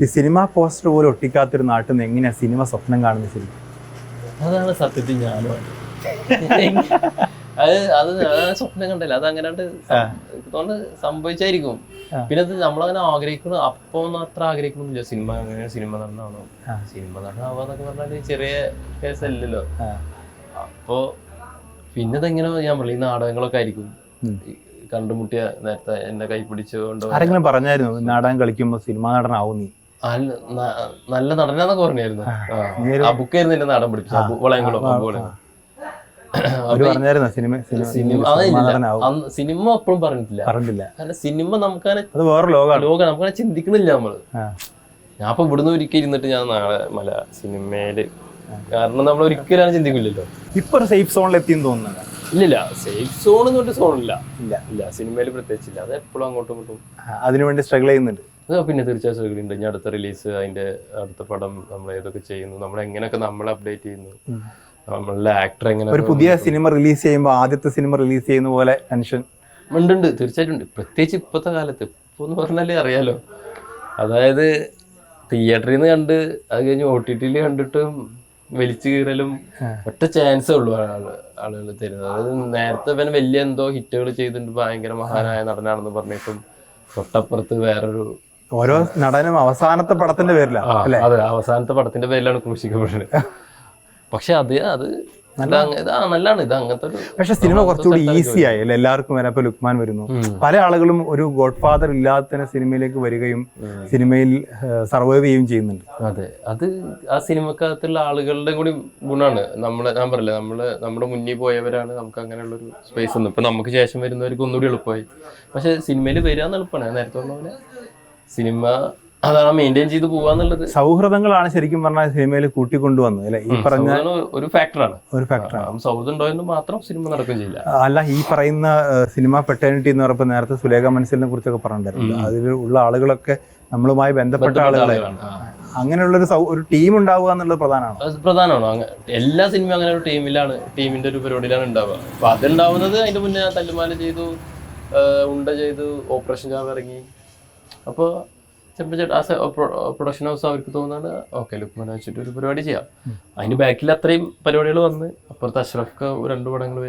ഈ cinema poster പോലും ഒട്ടിക്കാത്തൊരു നാട്ടിൽ നിന്ന് എങ്ങനെയാ സിനിമ സ്വപ്നം കാണുന്നത് ശരിക്കും? അതാണ് സത്യത്തിൽ ഞാനും അത്. അത് അതാണ് സ്വപ്നം കണ്ടല്ല? അത് അങ്ങനെ തോന്നുന്നു സംഭവിച്ചായിരിക്കും. പിന്നെ അത് നമ്മളങ്ങനെ ആഗ്രഹിക്കണം അപ്പൊ ഒന്നും അത്ര ആഗ്രഹിക്കണമെന്നില്ല സിനിമ അങ്ങനെ സിനിമ നടനാണോ ആ. സിനിമ നടനാവാന്നൊക്കെ പറഞ്ഞാൽ ചെറിയ കേസല്ലല്ലോ അല്ലല്ലോ. അപ്പോ പിന്നെ അതെങ്ങനെ ഞാൻ പറഞ്ഞു ഈ നാടകങ്ങളൊക്കെ ആയിരിക്കും. കണ്ടുമുട്ടിയ നേരത്തെ എന്നെ കൈ പിടിച്ചുകൊണ്ട് ആരെങ്കിലും പറഞ്ഞായിരുന്നു നാടകം കളിക്കുമ്പോൾ സിനിമ നടനാവും ന- നല്ല നടനാന്നൊക്കെ പറഞ്ഞായിരുന്നു. ആ ബുക്കായിരുന്നു എന്റെ നാടൻ പിടിപ്പിച്ചത്. അബു- വളയംകുളം അബു വളയംകുളം. സിനിമ അപ്പോഴും പറഞ്ഞിട്ടില്ല. പറഞ്ഞില്ല കാരണം സിനിമ നമുക്കങ്ങനെ ലോകമാണ് ലോകം നമുക്കങ്ങനെ ചിന്തിക്കണില്ല നമ്മൾ. ഞാൻ ഇപ്പൊ ഇവിടുന്ന് ഒരിക്കൽ ഇരുന്നിട്ട് ഞാൻ നാളെ മല സിനിമയിൽ കാരണം നമ്മൾ ഒരിക്കലും ചിന്തിക്കില്ലല്ലോ. ഇപ്പൊ ഒരു സേഫ് സോണിൽ എത്തിയെന്ന് തോന്നുന്നുണ്ട്? ഇല്ലില്ല. സേഫ് സോൺ എന്ന് പറഞ്ഞ സോണില്ല ഇല്ല. ഇല്ല. സിനിമയിൽ പ്രത്യേകിച്ചില്ല. അത് എപ്പോഴും അങ്ങോട്ടും ഇങ്ങോട്ടും. അതിനു അതിനുവേണ്ടി സ്ട്രഗിൾ ചെയ്യുന്നുണ്ട്. പിന്നെ തീർച്ചയായും ശ്രമിക്കുന്നുണ്ട് ഇനി അടുത്ത റിലീസ് അതിന്റെ അടുത്ത പടം നമ്മൾ ഏതൊക്കെ ചെയ്യുന്നു നമ്മൾ എങ്ങനെയൊക്കെ നമ്മൾ അപ്ഡേറ്റ് ചെയ്യുന്നു നമ്മളുടെ ആക്ടർ എങ്ങനെ ഒരു പുതിയ സിനിമ റിലീസ് ചെയ്യുമ്പോൾ ആദ്യത്തെ സിനിമ റിലീസ് ചെയ്യുന്ന പോലെ ടെൻഷൻ ഉണ്ട് ഉണ്ട് തീർച്ചയായിട്ടും ഉണ്ട്. പ്രത്യേകിച്ച് ഇപ്പോഴത്തെ കാലത്ത് ഇപ്പോൾ എന്ന് പറഞ്ഞാലേ അറിയാലോ. അതായത് തിയേറ്ററിൽ നിന്ന് കണ്ട് അത് കഴിഞ്ഞ് ഒ ടി ടിയിൽ കണ്ടിട്ടും വലിച്ചു കീറലും ഒറ്റ ചാൻസേ ഉള്ളൂ ആൾ ആളുകൾ തരുന്നത്. അതായത് നേരത്തെ പിന്നെ വലിയ എന്തോ ഹിറ്റുകൾ ചെയ്തിട്ടുണ്ട് ഭയങ്കര മഹാനായ നടനാണെന്ന് പറഞ്ഞിട്ടും തൊട്ടപ്പുറത്ത് വേറൊരു ഓരോ നടനും അവസാനത്തെ പടത്തിന്റെ പേരിലാണ് അതെ അവസാനത്തെ പടത്തിന്റെ പേരിലാണ് ക്രൂശിക്കപ്പെടുന്നത്. പക്ഷെ അത് അത് നല്ലതാണ് ഇത് അങ്ങനത്തെ പക്ഷെ സിനിമ കുറച്ചുകൂടി ഈസി ആയി അല്ലെ? എല്ലാവർക്കും വരാൻ ഇപ്പൊ ലുക്മാൻ വരുന്നു. പല ആളുകളും ഒരു ഗോഡ് ഫാദർ ഇല്ലാത്ത സിനിമയിലേക്ക് വരികയും സിനിമയിൽ സർവൈവ് ചെയ്യുകയും ചെയ്യുന്നുണ്ട്. അതെ അത് ആ സിനിമക്കകത്തുള്ള ആളുകളുടെ കൂടി ഗുണമാണ് നമ്മളെ ഞാൻ പറയില്ല നമ്മൾ നമ്മുടെ മുന്നിൽ പോയവരാണ് നമുക്ക് അങ്ങനെയുള്ള ഒരു സ്പേസ് ഒന്നും. ഇപ്പൊ നമുക്ക് ശേഷം വരുന്നവർക്ക് ഒന്നുകൂടി എളുപ്പമായി. പക്ഷെ സിനിമയിൽ വരിക എളുപ്പമാണ്. ഞാൻ നേരത്തെ പറഞ്ഞ പോലെ സിനിമ അതാണ് മെയിന്റെയിൻ ചെയ്ത് പോവാന്നുള്ളത്. സൗഹൃദങ്ങളാണ് ശരിക്കും പറഞ്ഞാൽ സിനിമയിൽ കൂട്ടിക്കൊണ്ടുവന്നത് അല്ലെ? ഈ പറഞ്ഞ ഒരു ഫാക്ടറാണ് ഒരു ഫാക്ടറാണ് സൗഹൃദം ഉണ്ടായതുകൊണ്ട് മാത്രം സിനിമ നടക്കുകയും ചെയ്യില്ല. അല്ല ഈ പറയുന്ന സിനിമ പെട്ടേണിറ്റി എന്ന് പറയുമ്പോൾ നേരത്തെ സുലേഖ മനസ്സിലിനെ കുറിച്ചൊക്കെ പറഞ്ഞിട്ടുണ്ടായിരുന്നു. അതിൽ ഉള്ള ആളുകളൊക്കെ നമ്മളുമായി ബന്ധപ്പെട്ട ആളുകളെ. അങ്ങനെയുള്ള ഒരു ഒരു ടീം ഉണ്ടാവുക എന്നുള്ളത് പ്രധാനമാണ്. പ്രധാനമാണോ. എല്ലാ സിനിമയും അങ്ങനെ ഒരു ടീമിലാണ് ടീമിന്റെ ഒരു പരിപാടിയിലാണ് ഉണ്ടാവുക. അപ്പൊ അതുണ്ടാവുന്നത് അതിന്റെ മുന്നേ തല്ലുമാല ചെയ്തു ഉണ്ട ചെയ്തു ഓപ്പറേഷൻ ജാവ് ഇറങ്ങി. അപ്പോൾ ചിലപ്പോൾ ആസ് പ്രൊഡക്ഷൻ ഹൗസ് അവർക്ക് തോന്നുന്നത് ഓക്കെ ലുക്മാൻ വെച്ചിട്ട് ഒരു പരിപാടി ചെയ്യാം. അതിന് ബാക്കിൽ അത്രയും പരിപാടികൾ വന്ന് അപ്പുറത്ത് അഷ്റഫ് രണ്ട് പടങ്ങൾ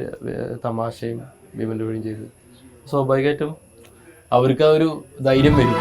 തമാശയും ഭീമന്റെ വഴിയും ചെയ്ത്. സ്വാഭാവികമായിട്ടും അവർക്ക് ആ ഒരു ധൈര്യം വരും.